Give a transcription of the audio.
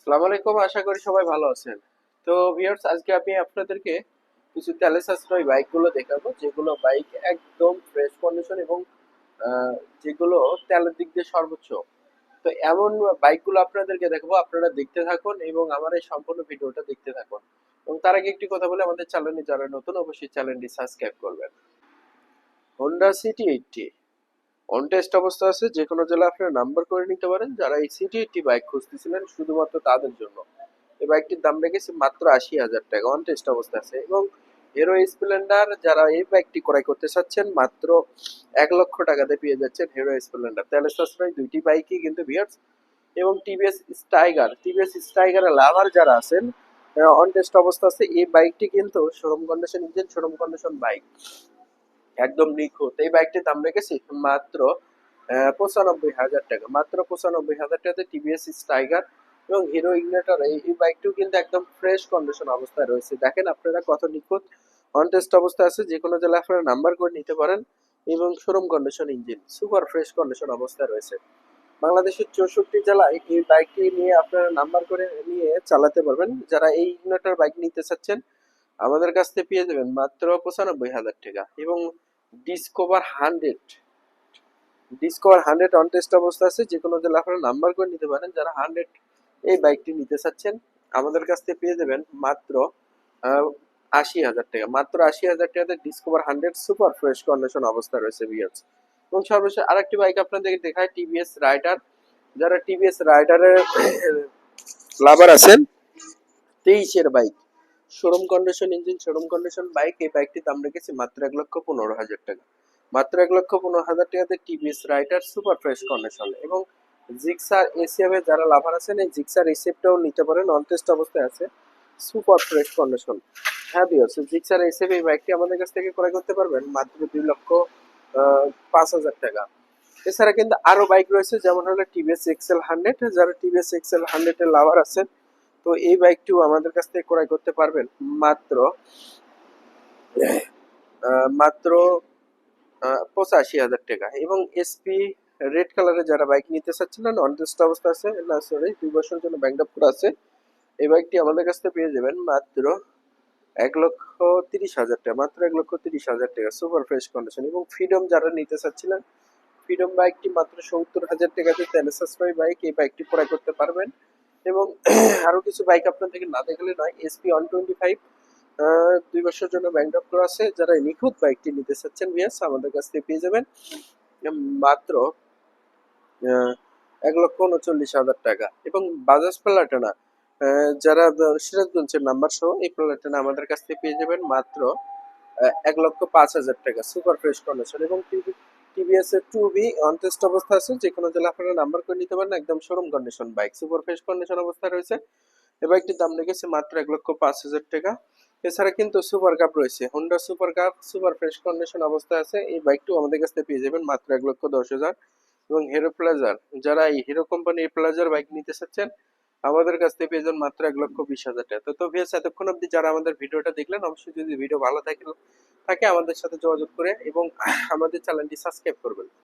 আসসালামু আলাইকুম, আশা করি সবাই ভালো আছেন। তো ভিউয়ার্স আজকে আমি আপনাদেরকে কিছু তেলে সাশ্রয়ী বাইকগুলো দেখাবো, যেগুলো বাইক একদম ফ্রেশ কন্ডিশন এবং যেগুলো তেলের দিক দিয়ে সর্বোচ্চ। তো এমন বাইকগুলো আপনাদেরকে দেখাবো, আপনারা দেখতে থাকুন এবং আমার এই সম্পূর্ণ ভিডিওটা দেখতে থাকুন। এবং তার আগে একটি কথা বলে আমাদের চ্যানেলে যারা নতুন, অবশ্যই চ্যানেলটি সাবস্ক্রাইব করবেন। Honda City eighty on test অবস্থা আছে যে কোনো জেলা আপনারা নাম্বার করে নিতে পারেন। যারা এই সিটি বাইক খুঁজতেছিলেন, শুধুমাত্র তাদের জন্য। এই বাইকটির দাম রেখেছে মাত্র আশি হাজার টাকা। অন টেস্ট অবস্থা আছে এবং হিরো স্প্লেন্ডার যারা এই বাইকটি ক্রয় করতে চাচ্ছেন, মাত্র এক লক্ষ টাকাতে পেয়ে যাচ্ছেন হিরো স্প্লেন্ডার তেলের সাশ্রয় দুইটি বাইকই কিন্তু ভিয়ার্স এবং টিভিএস স্টাইগার টিভিএস স্টাইগারের লাভার যারা আছেন অন টেস্ট অবস্থা আছে। এই বাইকটি কিন্তু showroom condition engine showroom condition bike একদম নিখুঁত। এই বাইকটির দাম রেখেছি মাত্র পঁচানব্বই হাজার টাকা। মাত্র পঁচানব্বই হাজার টাকাতে টিভিএস স্টাইগার এবং হিরো ইগনেটর এই বাইকটিও কিন্তু একদম ফ্রেশ কন্ডিশন অবস্থায় রয়েছে। দেখেন আপনারা কত নিখুঁত অন টেস্ট অবস্থা আছে যে কোনো জেলায় আপনারা নাম্বার করে নিতে পারেন এবং showroom condition engine super fresh condition অবস্থায় রয়েছে। বাংলাদেশের চৌষট্টি জেলায় এই বাইকটি নিয়ে আপনারা নাম্বার করে নিয়ে চালাতে পারবেন। যারা এই ইগনেটর বাইক নিতে চাচ্ছেন আমাদের কাছ থেকে পেয়ে যাবেন মাত্র পঁচানব্বই হাজার টাকা এবং Discover hundred Discover hundred on test অবস্থা আছে, যে কোনো জেলা আপনারা নাম্বার করে নিতে পারেন, যারা হান্ড্রেড এই বাইকটি নিতে চাচ্ছেন, আমাদের কাছ থেকে পেয়ে যাবেন মাত্র আশি হাজার টাকা। মাত্র আশি হাজার টাকাতে discover hundred super fresh condition অবস্থা রয়েছে বিয়ার্স এবং সর্বশেষ আরেকটি বাইক আপনাদেরকে দেখায় টিভিএস রাইডার যারা টিভিএস রাইডারের লাভার আছেন, তেইশের bike showroom condition engine showroom condition bike এই বাইকটির দাম রেখেছি মাত্র এক লক্ষ পনেরো হাজার টাকা। মাত্র এক লক্ষ পনেরো হাজার টাকাতে TVS Raider super fresh condition এবং জিক্সার এসিএফ যারা লাভার আছেন, এই জিক্সার এসিএফটাও নিতে পারেন অনটেস্ট অবস্থায় আছে সুপার ফ্রেশ কন্ডিশন হ্যাঁ বিয়ার্স জিক্সার এসিএফ এই বাইকটি আমাদের কাছ থেকে ক্রয় করতে পারবেন মাত্র দুই লক্ষ পাঁচ হাজার টাকা। এছাড়া কিন্তু আরও বাইক রয়েছে, যেমন হলো টিভিএস এক্সেল হান্ড্রেড যারা টিভিএস এক্সেল হান্ড্রেড এর লাভার আছেন তো এই বাইকটিও আমাদের কাছ থেকে ক্রয় করতে পারবেন। মাত্র মাত্র পঁচাশি হাজার টাকা। এবং এসপি রেড কালারের যারা বাইক নিতে চাচ্ছিলেন অনটেস্ট অবস্থা আছে, না সরি দুই বছরের জন্য ব্যাংক করা আছে, এই বাইকটি আমাদের কাছ থেকে পেয়ে যাবেন মাত্র এক লক্ষ তিরিশ হাজার টাকা, মাত্র এক লক্ষ তিরিশ হাজার টাকা সুপার ফ্রেশ কন্ডিশন এবং ফ্রিডম যারা নিতে চাচ্ছিলেন ফ্রিডম বাইকটি মাত্র সত্তর হাজার টাকাতে তেলে সাশ্রয়ী বাইক এই বাইকটি ক্রয় করতে পারবেন। এবং আরও কিছু বাইক আপনাদেরকে না দেখলে নয় এসপি ওয়ান টোয়েন্টি ফাইভ দুই বছরের জন্য ব্যাংক করা আছে। যারা নিখুঁত বাইকটি নিতে চাচ্ছেন ভিয়াস আমাদের কাছ থেকে পেয়ে যাবেন। মাত্র এক লক্ষ উনচল্লিশ হাজার টাকা। এবং বাজাজ প্লাটানা যারা সিরাজগঞ্জের নাম্বার সহ, এই প্লাটানা আমাদের কাছ থেকে পেয়ে যাবেন মাত্র এক লক্ষ পাঁচ হাজার টাকা। সুপার ফ্রেশ কন্ডিশন এবং টিভিএস এর টু বি অন টেস্ট অবস্থা আছে যে কোনো জেলা আপনারা নাম্বার করে নিতে পারেন, একদম showroom condition bike super fresh condition রয়েছে। এই বাইকটির দাম রেখেছে মাত্র এক লক্ষ পাঁচ হাজার টাকা। এছাড়া কিন্তু সুপার কাপ রয়েছে Honda Super Cup super fresh condition অবস্থায় আছে। এই বাইকটিও আমাদের কাছ থেকে পেয়ে যাবেন মাত্র এক লক্ষ দশ হাজার। এবং হিরো যারা এই হিরো কোম্পানির প্লাজার বাইক নিতে চাচ্ছেন আমাদের কাছ থেকে পেয়ে যান মাত্র এক লক্ষ বিশ হাজার টাকা। তো তো ভিএস এতক্ষণ অব্দি যারা আমাদের ভিডিওটা দেখলেন, অবশ্যই যদি ভিডিও ভালো থাকে থাকে আমাদের সাথে যোগাযোগ করে এবং আমাদের চ্যানেলটি সাবস্ক্রাইব করবেন।